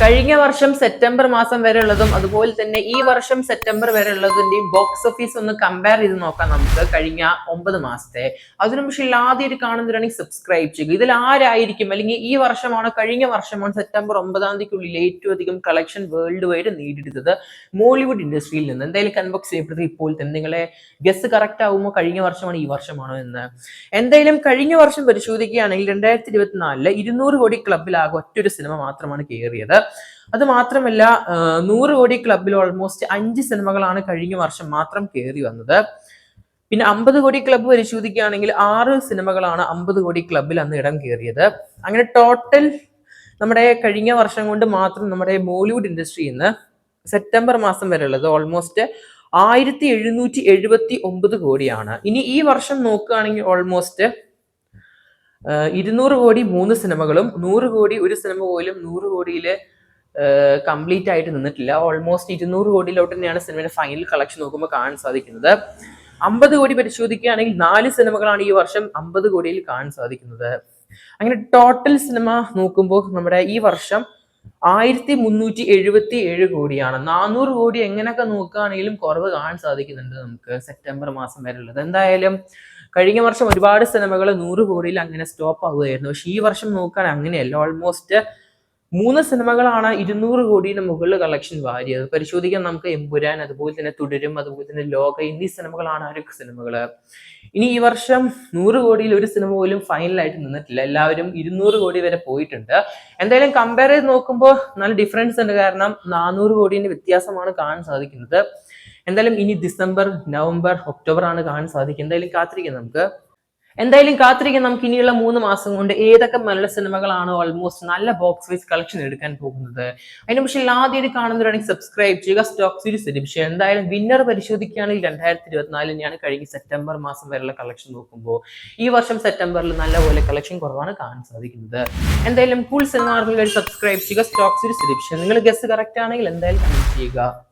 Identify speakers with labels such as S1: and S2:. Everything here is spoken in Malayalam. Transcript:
S1: കഴിഞ്ഞ വർഷം സെപ്റ്റംബർ മാസം വരെ ഉള്ളതും അതുപോലെ തന്നെ ഈ വർഷം സെപ്റ്റംബർ വരെ ഉള്ളതിന്റെയും ബോക്സ് ഓഫീസ് ഒന്ന് കമ്പയർ ചെയ്ത് നോക്കാം നമുക്ക് കഴിഞ്ഞ ഒമ്പത് മാസത്തെ. അതിനു പക്ഷേ ആദ്യമായിട്ട് കാണുന്നവരാണെങ്കിൽ സബ്സ്ക്രൈബ് ചെയ്യുക. ഇതിൽ ആരായിരിക്കും? അല്ലെങ്കിൽ ഈ വർഷമാണോ കഴിഞ്ഞ വർഷമാണ് സെപ്റ്റംബർ ഒമ്പതാം തീയതിക്കുള്ളിൽ ഏറ്റവും അധികം കളക്ഷൻ വേൾഡ് വൈഡ് നേടിയെടുത്തത് മോളിവുഡ് ഇൻഡസ്ട്രിയിൽ നിന്ന്. എന്തായാലും കൺബോക്സ് ചെയ്യപ്പെടുന്നത് ഇപ്പോൾ തന്നെ. നിങ്ങളെ ഗസ് കറക്റ്റ് ആവുമോ? കഴിഞ്ഞ വർഷമാണ് ഈ വർഷമാണോ എന്ന്. എന്തായാലും കഴിഞ്ഞ വർഷം പരിശോധിക്കുകയാണെങ്കിൽ രണ്ടായിരത്തി ഇരുപത്തിനാലിൽ ഇരുന്നൂറ് കോടി ക്ലബിലാകെ ഒറ്റൊരു സിനിമ മാത്രമാണ് കയറിയത്. അത് മാത്രമല്ല നൂറ് കോടി ക്ലബിൽ ഓൾമോസ്റ്റ് അഞ്ച് സിനിമകളാണ് കഴിഞ്ഞ വർഷം മാത്രം കയറി വന്നത്. പിന്നെ അമ്പത് കോടി ക്ലബ്ബ് പരിശോധിക്കുകയാണെങ്കിൽ ആറ് സിനിമകളാണ് അമ്പത് കോടി ക്ലബ്ബിൽ അന്ന് ഇടം കയറിയത്. അങ്ങനെ ടോട്ടൽ നമ്മുടെ കഴിഞ്ഞ വർഷം കൊണ്ട് മാത്രം നമ്മുടെ ബോളിവുഡ് ഇൻഡസ്ട്രിയിൽ നിന്ന് സെപ്റ്റംബർ മാസം വരെ ഉള്ളത് ഓൾമോസ്റ്റ് ആയിരത്തി എഴുന്നൂറ്റി എഴുപത്തി ഒമ്പത് കോടിയാണ്. ഇനി ഈ വർഷം നോക്കുകയാണെങ്കിൽ ഓൾമോസ്റ്റ് ഇരുന്നൂറ് കോടി മൂന്ന് സിനിമകളും നൂറ് കോടി ഒരു സിനിമ പോലും നൂറ് കോടിയിൽ കംപ്ലീറ്റ് ആയിട്ട് നിന്നിട്ടില്ല. ഓൾമോസ്റ്റ് ഇരുന്നൂറ് കോടിയിലോട്ട് തന്നെയാണ് സിനിമയുടെ ഫൈനൽ കളക്ഷൻ നോക്കുമ്പോൾ കാണാൻ സാധിക്കുന്നത്. അമ്പത് കോടി പരിശോധിക്കുകയാണെങ്കിൽ നാല് സിനിമകളാണ് ഈ വർഷം അമ്പത് കോടിയിൽ കാണാൻ സാധിക്കുന്നത്. അങ്ങനെ ടോട്ടൽ സിനിമ നോക്കുമ്പോൾ നമ്മുടെ ഈ വർഷം ആയിരത്തി മുന്നൂറ്റി എഴുപത്തി ഏഴ് കോടിയാണ്. നാനൂറ് കോടി എങ്ങനെയൊക്കെ നോക്കുകയാണെങ്കിലും കുറവ് കാണാൻ സാധിക്കുന്നുണ്ട് നമുക്ക് സെപ്റ്റംബർ മാസം വരെ ഉള്ളത്. എന്തായാലും കഴിഞ്ഞ വർഷം ഒരുപാട് സിനിമകൾ നൂറ് കോടിയിൽ അങ്ങനെ സ്റ്റോപ്പ് ആവുകയായിരുന്നു. പക്ഷെ ഈ വർഷം നോക്കുകയാണെങ്കിൽ അങ്ങനെയല്ല. ഓൾമോസ്റ്റ് മൂന്ന് സിനിമകളാണ് ഇരുന്നൂറ് കോടിയുടെ മുകളിൽ കളക്ഷൻ വാരിയത്. പരിശോധിക്കാൻ നമുക്ക് എമ്പുരാൻ അതുപോലെ തന്നെ തുടരും അതുപോലെ തന്നെ ലോക എന്നീ സിനിമകളാണ് ആ സിനിമകൾ ഇനി ഈ വർഷം നൂറ് കോടിയിൽ ഒരു സിനിമ പോലും ഫൈനലായിട്ട് നിന്നിട്ടില്ല. എല്ലാവരും ഇരുന്നൂറ് കോടി വരെ പോയിട്ടുണ്ട്. എന്തായാലും കമ്പയർ ചെയ്ത് നോക്കുമ്പോൾ നല്ല ഡിഫറൻസ് ഉണ്ട്. കാരണം നാനൂറ് കോടിന്റെ വ്യത്യാസമാണ് കാണാൻ സാധിക്കുന്നത്. എന്തായാലും ഇനി ഡിസംബർ നവംബർ ഒക്ടോബർ ആണ് കാണാൻ സാധിക്കുക എന്തായാലും കാത്തിരിക്കാം നമുക്ക്. എന്തായാലും കാത്തിരിക്കാൻ നമുക്ക് ഇനിയുള്ള മൂന്ന് മാസം കൊണ്ട് ഏതൊക്കെ മലയാള സിനിമകളാണ് ഓൾമോസ്റ്റ് നല്ല ബോക്സ് വൈസ് കളക്ഷൻ എടുക്കാൻ പോകുന്നത്? അതിന് പക്ഷേ ആദ്യമായിട്ട് കാണുന്നവരാണെങ്കിൽ സബ്സ്ക്രൈബ് ചെയ്യുക സ്റ്റോക്ക് സീരീസ് എഡിഷൻ എന്തായാലും വിന്നർ പരിശോധിക്കുകയാണെങ്കിൽ രണ്ടായിരത്തി ഇരുപത്തിനാലിൽ ഞാൻ കഴിഞ്ഞ സെപ്റ്റംബർ മാസം വരെയുള്ള കളക്ഷൻ നോക്കുമ്പോൾ ഈ വർഷം സെപ്റ്റംബറിൽ നല്ലപോലെ കളക്ഷൻ കുറവാണ് കാണാൻ സാധിക്കുന്നത്. എന്തായാലും കൂൾ സിനിമ സബ്സ്ക്രൈബ് ചെയ്യുക സ്റ്റോക്ക് സീരീസ് നിങ്ങൾ ഗസ് കറക്റ്റ് ആണെങ്കിൽ എന്തായാലും കമന്റ് ചെയ്യുക.